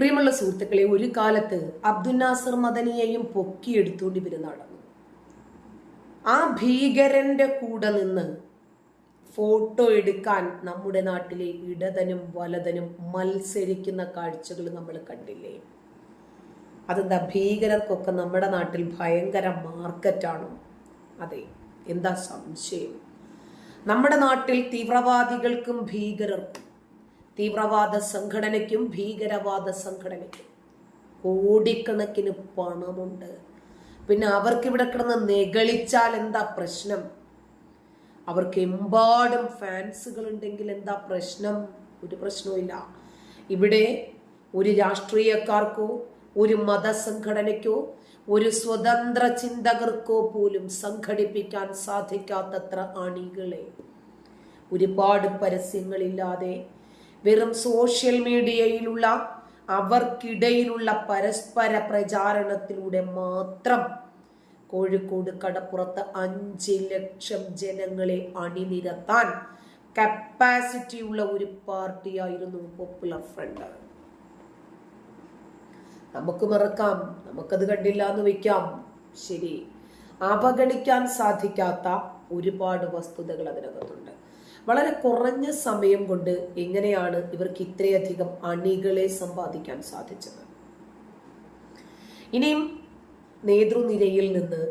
പ്രിയമുള്ള സുഹൃത്തുക്കളെ ഒരു കാലത്ത് അബ്ദുൽ നാസർ മദനിയെയും പൊക്കിയെടുത്തുകൊണ്ട് ഇവർ നടന്നു. ആ ഭീകരന്റെ കൂടെ നിന്ന് ഫോട്ടോ എടുക്കാൻ നമ്മുടെ നാട്ടിലെ ഇടതനും വലതനും മത്സരിക്കുന്ന കാഴ്ചകൾ നമ്മൾ കണ്ടില്ലേ? അതെന്താ ഭീകരർക്കൊക്കെ നമ്മുടെ നാട്ടിൽ ഭയങ്കര മാർക്കറ്റാണോ? അതെ എന്താ സംശയം? നമ്മുടെ നാട്ടിൽ തീവ്രവാദികൾക്കും ഭീകരർക്കും തീവ്രവാദ സംഘടനയ്ക്കും ഭീകരവാദ സംഘടനയ്ക്കും കോടിക്കണക്കിന് പണമുണ്ട്. പിന്നെ അവർക്ക് ഇവിടെ കിടന്ന് നെകളിച്ചാൽ എന്താ പ്രശ്നം? അവർക്ക് എമ്പാടും ഫാൻസുകൾ ഉണ്ടെങ്കിൽ എന്താ പ്രശ്നം? ഒരു പ്രശ്നവുമില്ല. ഇവിടെ ഒരു രാഷ്ട്രീയക്കാർക്കോ ഒരു മതസംഘടനയ്ക്കോ ഒരു സ്വതന്ത്ര ചിന്തകർക്കോ പോലും സംഘടിപ്പിക്കാൻ സാധിക്കാത്തത്ര അണികളെ ഒരുപാട് പരസ്യങ്ങളില്ലാതെ വെറും സോഷ്യൽ മീഡിയയിലുള്ള അവർക്കിടയിലുള്ള പരസ്പര പ്രചാരണത്തിലൂടെ മാത്രം കോഴിക്കോട് കടപ്പുറത്ത് അഞ്ച് ലക്ഷം ജനങ്ങളെ അണിനിരത്താൻ കപ്പാസിറ്റി ഉള്ള ഒരു പാർട്ടിയായിരുന്നു പോപ്പുലർ ഫ്രണ്ട് നമുക്ക് മറക്കാം നമുക്കത് കണ്ടില്ല എന്ന് വയ്ക്കാം. ശരി. അവഗണിക്കാൻ സാധിക്കാത്ത ഒരുപാട് വസ്തുതകൾ അതിനകത്തുണ്ട്. വളരെ കുറഞ്ഞ സമയം കൊണ്ട് എങ്ങനെയാണ് ഇവർക്ക് ഇത്രയധികം അണികളെ സമ്പാദിക്കാൻ സാധിച്ചത്? ഇനിയും നേതൃനിരയിൽ നിന്ന്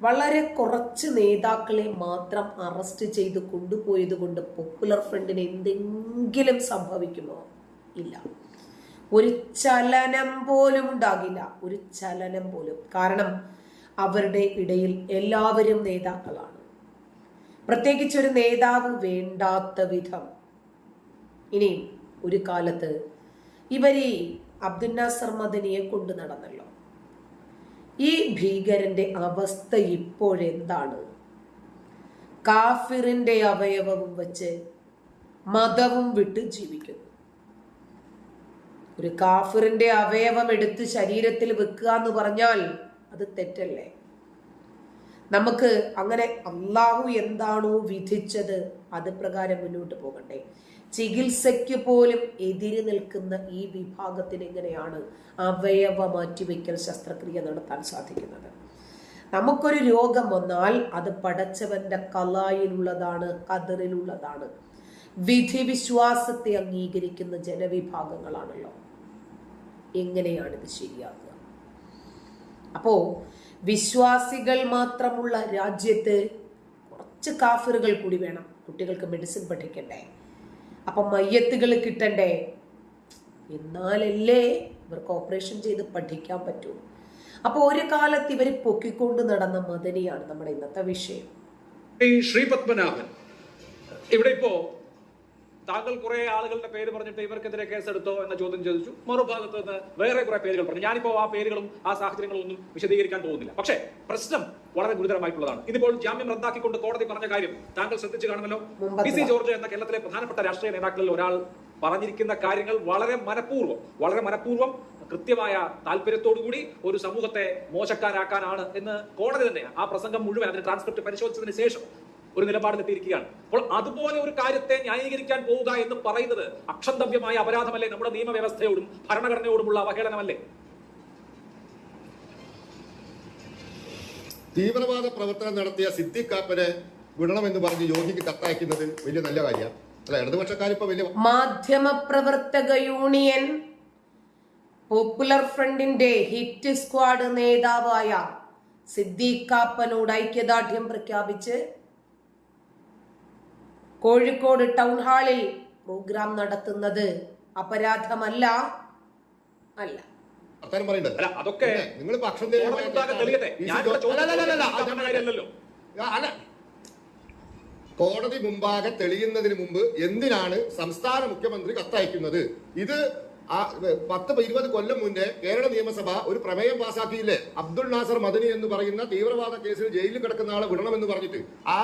വളരെ കുറച്ച് നേതാക്കളെ മാത്രം അറസ്റ്റ് ചെയ്ത് കൊണ്ടുപോയത് കൊണ്ട് പോപ്പുലർ ഫ്രണ്ടിന് എന്തെങ്കിലും സംഭവിക്കുമോ? ഇല്ല. ഒരു ചലനം പോലും ഉണ്ടാകില്ല. ഒരു ചലനം പോലും. കാരണം അവരുടെ ഇടയിൽ എല്ലാവരും നേതാക്കളാണ്. പ്രത്യേകിച്ച് ഒരു നേതാവ് വേണ്ടാത്ത വിധം ഇനിയും ഒരു കാലത്ത് ഇവർ അബ്ദുൽ നാസർ മദനിയെ കൊണ്ടു നടന്നല്ലോ. ഈ ഭീകരന്റെ അവസ്ഥ ഇപ്പോഴെന്താണ്? കാഫിറിന്റെ അവയവവും വച്ച് മതവും വിട്ട് ജീവിക്കുന്നു. ഒരു കാഫിറിന്റെ അവയവം എടുത്ത് ശരീരത്തിൽ വെക്കുക എന്ന് പറഞ്ഞാൽ അത് തെറ്റല്ലേ? നമുക്ക് അങ്ങനെ അള്ളാഹു എന്താണോ വിധിച്ചത് അത് പ്രകാരം മുന്നോട്ട് പോകണ്ടേ. ചികിത്സയ്ക്ക് പോലും എതിര് നിൽക്കുന്ന ഈ വിഭാഗത്തിന് എങ്ങനെയാണ് അവയവ മാറ്റിവെക്കൽ ശസ്ത്രക്രിയ നടത്താൻ സാധിക്കുന്നത്? നമുക്കൊരു രോഗം വന്നാൽ അത് പടച്ചവന്റെ കലായിലുള്ളതാണ് കതറിലുള്ളതാണ്. വിധി വിശ്വാസത്തെ അംഗീകരിക്കുന്ന ജനവിഭാഗങ്ങളാണല്ലോ. എങ്ങനെയാണ് ഇത് ശരിയാക്കുക? അപ്പോ വിശ്വാസികൾ മാത്രമുള്ള രാജ്യത്ത് കുറച്ച് കാഫറുകൾ കൂടി വേണം. കുട്ടികൾക്ക് മെഡിസിൻ പഠിക്കണ്ടേ? അപ്പം മയ്യത്തുകൾ കിട്ടണ്ടേ? എന്നാലല്ലേ ഇവർക്ക് ഓപ്പറേഷൻ ചെയ്ത് പഠിക്കാൻ പറ്റൂ. അപ്പോൾ ഒരു കാലത്ത് ഇവർ പൊക്കിക്കൊണ്ട് നടന്ന മദനിയാണ് നമ്മുടെ ഇന്നത്തെ വിഷയം. ശ്രീ പത്മനാഭൻ ഇവിടെ ഇപ്പോ താങ്കൾ കുറെ ആളുകളുടെ പേര് പറഞ്ഞിട്ട് ഇവർക്കെതിരെ കേസെടുത്തോ എന്ന ചോദ്യം ചോദിച്ചു. മറുഭാഗത്ത് നിന്ന് വേറെ കുറെ പേരുകൾ പറഞ്ഞു. ഞാനിപ്പോ ആ പേരുകളും ആ സാഹചര്യങ്ങളും ഒന്നും വിശദീകരിക്കാൻ പോകുന്നില്ല. പക്ഷേ പ്രശ്നം വളരെ ഗുരുതരമായിട്ടുള്ളതാണ്. ഇതിപ്പോൾ ജാമ്യം റദ്ദാക്കിക്കൊണ്ട് കോടതി പറഞ്ഞ കാര്യം താങ്കൾ ശ്രദ്ധിച്ചു കാണുമല്ലോ? പി സി ജോർജ് എന്ന കേരളത്തിലെ പ്രധാനപ്പെട്ട രാഷ്ട്രീയ നേതാക്കളിൽ ഒരാൾ പറഞ്ഞിരിക്കുന്ന കാര്യങ്ങൾ വളരെ മനഃപൂർവം വളരെ മനഃപൂർവം കൃത്യമായ താല്പര്യത്തോടുകൂടി ഒരു സമൂഹത്തെ മോശക്കാരാക്കാനാണ് എന്ന് കോടതി തന്നെ ആ പ്രസംഗം മുഴുവൻ അതിന് ട്രാൻസ്ക്രിപ്റ്റ് പരിശോധിച്ചതിന് ശേഷം ഒരു നിലപാടിലെത്തിയിരിക്കുകയാണ്. അപ്പോൾ അതുപോലെ ഒരു കാര്യത്തെ ന്യായീകരിക്കാൻ പോവുക എന്ന് പറയുന്നത് അക്ഷന്തവ്യമായ അപരാധമല്ലേ? നമ്മുടെ നിയമവ്യവസ്ഥയോടും ഭരണഘടനയോടുമുള്ള അവഹേളനമല്ലേ? തീവ്രവാദ പ്രവർത്തനം നടത്തിയ സിദ്ദിഖ് കാപ്പനെ വിടണമെന്ന് പറഞ്ഞ് യോഗിക്ക് കത്തയക്കുന്നത് വലിയ നല്ല കാര്യമാണ്. അല്ല ഇടതുപക്ഷക്കാർ ഇപ്പൊ വലിയ മാധ്യമപ്രവർത്തക യൂണിയൻ പോപ്പുലർ ഫ്രണ്ടിന്റെ ഹിറ്റ് സ്ക്വാഡ് നേതാവായ സിദ്ദീഖ് കാപ്പനോട് ഐക്യദാർഢ്യം പ്രഖ്യാപിച്ച് കോഴിക്കോട് ടൗൺ ഹാളിൽ പ്രോഗ്രാം നടത്തുന്നത് അപരാധമല്ല. അല്ല. അല്ല അതൊക്കെ നിങ്ങൾ പക്ഷം കോടതി മുമ്പാകെ തെളിയുന്നതിന് മുമ്പ് എന്തിനാണ് സംസ്ഥാന മുഖ്യമന്ത്രി കത്തയക്കുന്നത്? ഇത് ആ പത്ത് ഇരുപത് കൊല്ലം മുന്നേ കേരള നിയമസഭ ഒരു പ്രമേയം പാസാക്കിയില്ലേ? അബ്ദുൾ നാസർ മദനി എന്ന് പറയുന്ന തീവ്രവാദ കേസിൽ ജയിലിൽ കിടക്കുന്ന ആളെ വിടണമെന്ന് പറഞ്ഞിട്ട്. ആ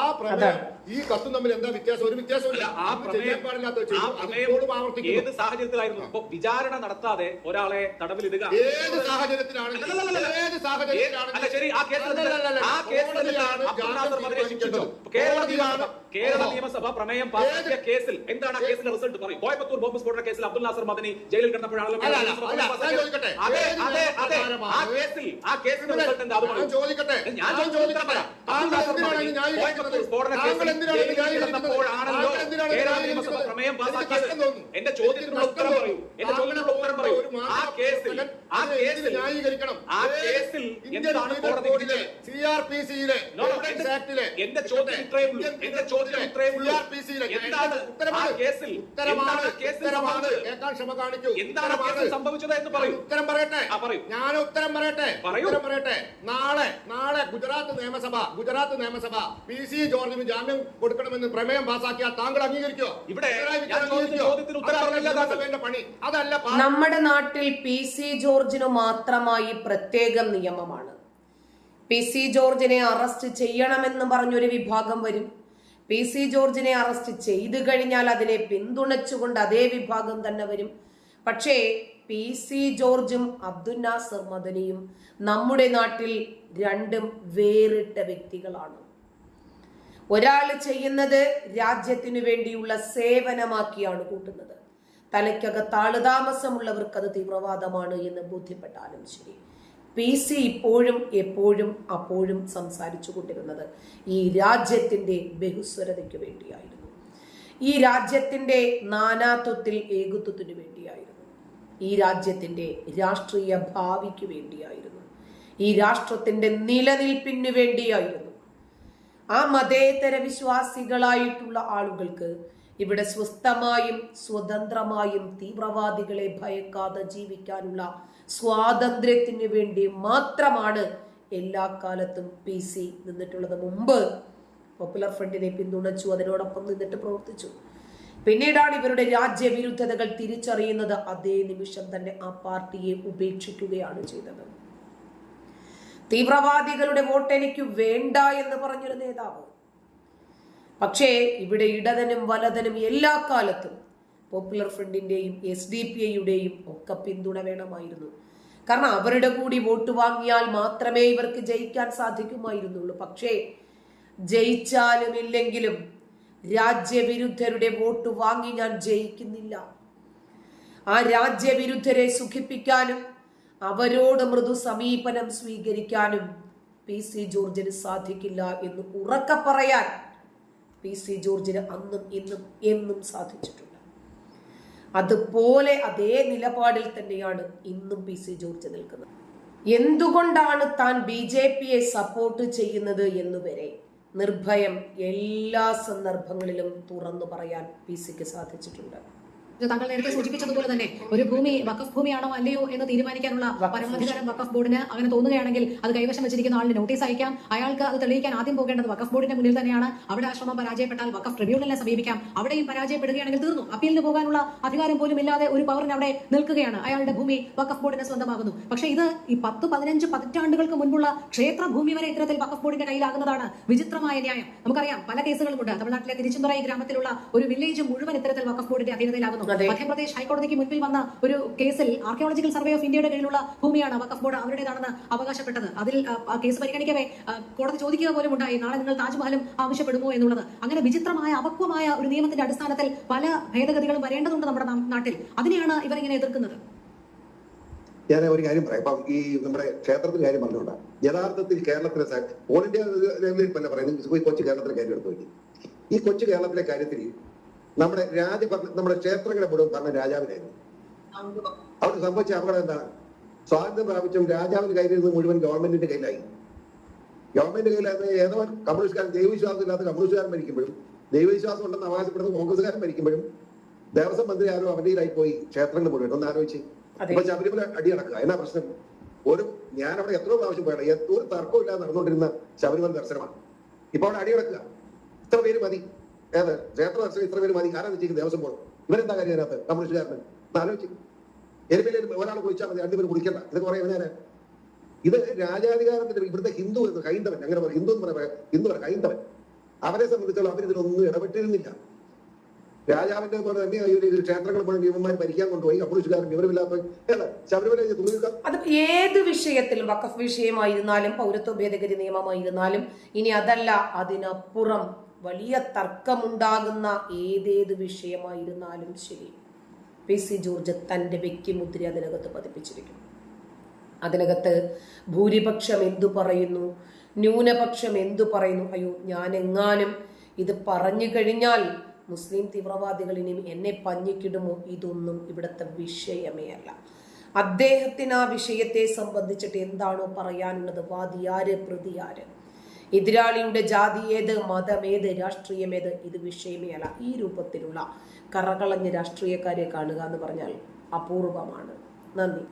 ആ പ്രമേയം ഈ കത്തും തമ്മിൽ എന്താ വ്യത്യാസം? ഒരു വ്യത്യാസമില്ല ആ ചെയ്യാൻ പാടില്ലാത്ത പ്രമേയം ആവർത്തിക്കുന്നു. ഏത് സാഹചര്യത്തിലായിരുന്നു? ഇപ്പൊ വിചാരണ നടത്താതെ ഒരാളെ തടവിലിടുക. ഏത് സാഹചര്യത്തിലാണെങ്കിലും. ഏത് സാഹചര്യത്തിലാണ് ശരി ആ അല്ലല്ലല്ല. ആ കോടതിയാണ് അബ്ദുൾ നാസർ മദനിയെ ശിക്ഷിച്ചു തീരുമാനിക്കേണ്ടത്. കേരള നിയമസഭാ പ്രമേയം പാസാക്കിയ കേസിൽ എന്താണ് ആ കേസിന്റെ റിസൾട്ട് പറയും? കോയമ്പത്തൂർ ബോംബ് സ്ഫോടന കേസിൽ അബ്ദുൽ നാസർ മദനി ജയിലിൽ കിടന്നപ്പോഴാണല്ലോ. അതെ അതെ അതെ. ആ കേസിൽ ആ കേസിന്റെ റിസൾട്ട് എന്താ ചോദിക്കട്ടെ. ഞാൻ ചോദിക്കട്ടെ? കോയമ്പത്തൂർ സ്ഫോടന കേസിൽ? കിടന്നപ്പോഴാണല്ലോ കേരള? നിയമസഭ പ്രമേയം പാസാക്കിയത്. എന്റെ ചോദ്യത്തിനുള്ള ഉത്തരം പറയൂ. എന്റെ ചോദ്യത്തിനുള്ള ഉത്തരം പറയൂ. ആ കേസിൽ ആ കേസിൽ ആ കേസിൽ എന്താണ് പീനൽ കോടതി കോഡിലെ വിധിച്ചത്? സി ആർ പി സിയിലെ No, no, എന്റെ- ചോദ്യം ഇത്രയേ ഉള്ളൂ. എന്റെ ചോദ്യം ഇത്രയേ ഉള്ളൂ. എന്താണ് ആ കേസിൽ? ഉത്തരമാണ്. എന്താണ് കേസിൽ ഉത്തരമാണ്. സംഭവിച്ചത്? കേൾക്കാൻ ക്ഷമ കാണിക്കൂ. എന്താണ് ആ ഉത്തരമാണ്. കേസിൽ സംഭവിച്ചത് എന്ന് പറയൂ. ഉത്തരം പറയട്ടെ? ആ, പറയൂ. ഞാൻ ഉത്തരം പറയട്ടെ? പറയൂ. ഉത്തരം പറയട്ടെ? നാളെ നാളെ ഗുജറാത്ത് നിയമസഭ ഗുജറാത്ത് നിയമസഭ പി സി ജോർജിന് ജാമ്യം കൊടുക്കണമെന്ന് പ്രമേയം പാസാക്കിയാൽ താങ്കൾ അംഗീകരിക്കോ? ഇവിടെ പണി. അതല്ല നമ്മുടെ നാട്ടിൽ പി സി ജോർജിനു മാത്രമായി പ്രത്യേകം നിയമമാണ്. പി സി ജോർജിനെ അറസ്റ്റ് ചെയ്യണമെന്ന് പറഞ്ഞൊരു വിഭാഗം വരും. പി സി ജോർജിനെ അറസ്റ്റ് ചെയ്തു കഴിഞ്ഞാൽ അതിനെ പിന്തുണച്ചുകൊണ്ട് അതേ വിഭാഗം തന്നെ വരും. പക്ഷേ പി സി ജോർജും അബ്ദുൽ നാസർ മദനിയും നമ്മുടെ നാട്ടിൽ രണ്ടും വേറിട്ട വ്യക്തികളാണ്. ഒരാൾ ചെയ്യുന്നത് രാജ്യത്തിനു വേണ്ടിയുള്ള സേവനമാക്കിയാണ് കൂട്ടുന്നത്. തലയ്ക്കകത്ത് ആളുതാമസമുള്ളവർക്ക് അത് തീവ്രവാദമാണ് എന്ന് ബോധ്യപ്പെട്ടാലും ശരി. പി സി ഇപ്പോഴും എപ്പോഴും അപ്പോഴും സംസാരിച്ചു കൊണ്ടിരുന്നത് ഈ രാജ്യത്തിന്റെ ബഹുസ്വരതയ്ക്ക് വേണ്ടിയായിരുന്നു. ഈ രാജ്യത്തിന്റെ നാനാത്വത്തിൽ ഏകത്വത്തിനു വേണ്ടിയായിരുന്നു. ഈ രാജ്യത്തിന്റെ രാഷ്ട്രീയ ഭാവിക്ക് വേണ്ടിയായിരുന്നു. ഈ രാഷ്ട്രത്തിന്റെ നിലനിൽപ്പിന് വേണ്ടിയായിരുന്നു. ആ മതേതര വിശ്വാസികളായിട്ടുള്ള ആളുകൾക്ക് ഇവിടെ സ്വസ്ഥമായും സ്വതന്ത്രമായും തീവ്രവാദികളെ ഭയക്കാതെ ജീവിക്കാനുള്ള സ്വാതന്ത്ര്യത്തിന് വേണ്ടി മാത്രമാണ് എല്ലാ കാലത്തും പി സി നിന്നിട്ടുള്ളത്. മുമ്പ് പോപ്പുലർ ഫ്രണ്ടിനെ പിന്തുണച്ചു അതിനോടൊപ്പം നിന്നിട്ട് പ്രവർത്തിച്ചു. പിന്നീടാണ് ഇവരുടെ രാജ്യവിരുദ്ധതകൾ തിരിച്ചറിയുന്നത്. അതേ നിമിഷം തന്നെ ആ പാർട്ടിയെ ഉപേക്ഷിക്കുകയാണ് ചെയ്തത്. തീവ്രവാദികളുടെ വോട്ട് എനിക്ക് വേണ്ട എന്ന് പറഞ്ഞൊരു നേതാവ്. പക്ഷേ ഇവിടെ ഇടതനും വലതനും എല്ലാ കാലത്തും പോപ്പുലർ ഫ്രണ്ടിന്റെയും എസ് ഡി പി ഐയുടെയും ഒക്കെ പിന്തുണ വേണമായിരുന്നു. കാരണം അവരുടെ കൂടി വോട്ട് വാങ്ങിയാൽ മാത്രമേ ഇവർക്ക് ജയിക്കാൻ സാധിക്കുമായിരുന്നുള്ളൂ. പക്ഷേ ജയിച്ചാലും ഇല്ലെങ്കിലും രാജ്യവിരുദ്ധരുടെ വോട്ട് വാങ്ങി ഞാൻ ജയിക്കുന്നില്ല. ആ രാജ്യവിരുദ്ധരെ സുഖിപ്പിക്കാനും അവരോട് മൃദു സമീപനം സ്വീകരിക്കാനും പി സി ജോർജിന് സാധിക്കില്ല എന്ന് ഉറക്ക പറയാൻ പി സി ജോർജിന് അന്നും ഇന്നും എന്നും സാധിച്ചിട്ടുണ്ട്. അതുപോലെ അതേ നിലപാടിൽ തന്നെയാണ് ഇന്നും പി സി ജോർജ് നിൽക്കുന്നത്. എന്തുകൊണ്ടാണ് താൻ ബി ജെ പിയെ സപ്പോർട്ട് ചെയ്യുന്നത് എന്നുവരെ നിർഭയം എല്ലാ സന്ദർഭങ്ങളിലും തുറന്നു പറയാൻ പി സിക്ക് സാധിച്ചിട്ടുണ്ട്. താങ്കൾ നേരത്തെ സൂചിപ്പിച്ചതുപോലെ തന്നെ ഒരു ഭൂമി വക്കഫ് ഭൂമിയാണോ അല്ലയോ എന്ന് തീരുമാനിക്കാനുള്ള പരമാധികാരം വക്കഫ് ബോർഡിന് അങ്ങനെ തോന്നുകയാണെങ്കിൽ അത് കൈവശം വെച്ചിരിക്കുന്ന ആളിന് നോട്ടീസ് അയക്കാം. അയാൾക്ക് അത് തെളിയിക്കാൻ ആദ്യം പോകേണ്ടത് വക്കഫ് ബോർഡിന്റെ മുന്നിൽ തന്നെയാണ്. അവിടെ ആശ്രമം ശ്രമം പരാജയപ്പെട്ടാൽ വക്കഫ് ട്രിബ്യൂണലിനെ സമീപിക്കാം. അവിടെയും പരാജയപ്പെടുകയാണെങ്കിൽ തീർന്നു. അപ്പീലിന് പോകാനുള്ള അധികാരം പോലും ഇല്ലാതെ ഒരു പവറിന് അവിടെ നിൽക്കുകയാണ്. അയാളുടെ ഭൂമി വക്കഫ് ബോർഡിന് സ്വന്തമാകുന്നു. പക്ഷേ ഇത് ഈ പത്ത് പതിനഞ്ച് പതിറ്റാണ്ടുകൾക്ക് മുൻപുള്ള ക്ഷേത്ര ഭൂമി വരെ ഇത്തരത്തിൽ വഖഫ് ബോർഡിന്റെ കയ്യിലാകുന്നതാണ് വിചിത്രമായ ന്യായം. നമുക്കറിയാം പല കേസുകളുമുണ്ട്. തമിഴ്നാട്ടിലെ തിരുച്ചെന്തുറൈ ഗ്രാമത്തിലുള്ള ഒരു വില്ലേജ് മുഴുവൻ ഇത്തരത്തിൽ വഖഫ് ബോർഡിന്റെ അധീനതയിലാകുന്നു. മധ്യപ്രദേശ് ഹൈക്കോടതിക്ക് മുൻപിൽ വന്ന ഒരു കേസിൽ ആർക്കിയോളജിക്കൽ സർവേ ഓഫ് ഇന്ത്യയുടെ കീഴിലുള്ള ഭൂമിയാണ് വഖഫ് ബോർഡ് അവരുടേതാണെന്ന് അവകാശപ്പെട്ടത്. അതിൽ കേസ് പരിഗണിക്കവേ കോടതി ചോദിക്കുക പോലും ഉണ്ടായി. നാളെ നിങ്ങൾ താജ്മഹലും ആവശ്യപ്പെടുമോ എന്നുള്ളത്. അങ്ങനെ വിചിത്രമായ അപക്വമായ ഒരു നിയമത്തിന്റെ അടിസ്ഥാനത്തിൽ പല ഭേദഗതികളും വരേണ്ടതുണ്ട് നമ്മുടെ നാട്ടിൽ. അതിനെയാണ് ഇവരിങ്ങനെ എതിർക്കുന്നത്. ഞാൻ ഒരു കാര്യം പറയാം. ഇപ്പം ഈ നമ്മുടെ ക്ഷേത്രത്തിന്റെ കാര്യം പറഞ്ഞുകൊണ്ടാണ് യഥാർത്ഥത്തിൽ കേരളത്തിലെ ഓൾ ഇന്ത്യ ലെവലിൽ തന്നെ പറയുന്നത്. കൊച്ചു കേരളത്തിലെ കാര്യം എടുത്തു നോക്കി. ഈ കൊച്ചു കേരളത്തിലെ കാര്യത്തിൽ നമ്മുടെ രാജ നമ്മുടെ ക്ഷേത്രങ്ങളെ മുഴുവൻ ഭരണം രാജാവിനായിരുന്നു. അവിടെ സംഭവിച്ച അപകടം എന്താണ്? സ്വാതന്ത്ര്യം പ്രാപിച്ചും രാജാവിന് കയ്യിലിരുന്ന് മുഴുവൻ ഗവൺമെന്റിന്റെ കയ്യിലായി. ഗവൺമെന്റ് കയ്യിലായിരുന്ന ഏതോ കമ്മ്യൂണിസ്റ്റുകാരൻ ദൈവവിശ്വാസം ഇല്ലാത്ത കമ്മ്യൂണിസ്റ്റുകാരൻ ഭരിക്കുമ്പോഴും ദൈവവിശ്വാസം ഉണ്ടെന്ന് അവകാശപ്പെടുന്ന കോൺഗ്രസ്സുകാരൻ ഭരിക്കുമ്പോഴും ദേവസ്വം മന്ത്രി ആരോ അവധിയിലായി പോയി ക്ഷേത്രങ്ങൾ മുഴുവൻ. ഒന്ന് ആലോചിച്ച്. അപ്പൊ ശബരിമല അടി നടക്കുക. എന്നാ പ്രശ്നം? ഒരു ഞാൻ അവിടെ എത്ര പ്രാവശ്യം പോയാണ് ഒരു തർക്കമില്ലാതെ നടന്നുകൊണ്ടിരുന്ന ശബരിമല ദർശനമാണ്. ഇപ്പൊ അവിടെ അടി നടക്കുക. ഇത്ര പേര് മതി. ഏത്? ക്ഷേത്ര ദർശനം ഇത്ര പേര് മതി ആരാ നിശ്ചയിക്കും ദേവസ്വം ബോർഡ്. ഇവരെന്താ കാര്യം അതിനകത്ത് കമ്മ്യൂണിസ്റ്റുകാരന്. ആലോചിച്ചു. എരുമേലും ഒരാൾ കുളിച്ചാൽ മതി രണ്ടുപേരും കുളിക്കണ്ട ഇതൊക്കെ പറയാൻ ഞാൻ ഇത് രാജാധികാരത്തിന്റെ ഇവിടുത്തെ ഹിന്ദു എന്ന് ഹൈന്ദവൻ അങ്ങനെ പറയും. ഹിന്ദു എന്ന് പറയാം. ഹിന്ദു പറയാം ഹൈന്ദവൻ. അവരെ സംബന്ധിച്ചോളം അവരിതിലൊന്നും ഇടപെട്ടിരുന്നില്ല. രാജാവിന്റെ പോലെ തന്നെ ഒരു ക്ഷേത്രങ്ങൾ പോലും ഭീമന്മാർ ഭരിക്കാൻ കൊണ്ടുപോയി കമ്മ്യൂണിസ്റ്റുകാരൻ വിവരമില്ലാത്ത ശബരിമല അത് ഏത് വിഷയത്തിലും വഖഫ് വിഷയമായിരുന്നാലും പൗരത്വ ഭേദഗതി നിയമമായിരുന്നാലും ഇനി അതല്ല അതിനപ്പുറം. വലിയ തർക്കമുണ്ടാകുന്ന ഏതേത് വിഷയമായിരുന്നാലും ശരി. പി സി ജോർജ് തന്റെ വ്യക്തിമുദ്ര അതിനകത്ത് പതിപ്പിച്ചിരിക്കുന്നു. അതിനകത്ത് ഭൂരിപക്ഷം എന്തു പറയുന്നു? ന്യൂനപക്ഷം എന്തു പറയുന്നു? അയ്യോ ഞാൻ എങ്ങാനും ഇത് പറഞ്ഞു കഴിഞ്ഞാൽ മുസ്ലിം തീവ്രവാദികൾ ഇനി എന്നെ പഞ്ഞിക്കിടുമോ? ഇതൊന്നും ഇവിടുത്തെ വിഷയമേ അല്ല. അദ്ദേഹത്തിന് ആ വിഷയത്തെ സംബന്ധിച്ചിട്ട് എന്താണോ പറയാനുള്ളത്? വാദിയാര് പ്രതിയാര്? എതിരാളിയുടെ ജാതി ഏത് മതമേത് രാഷ്ട്രീയമേത് ഇത് വിഷയമേ അല്ല ഈ രൂപത്തിലുള്ള കറകളഞ്ഞ രാഷ്ട്രീയക്കാരെ കാണുക എന്ന് പറഞ്ഞാൽ അപൂർവമാണ്. നന്ദി.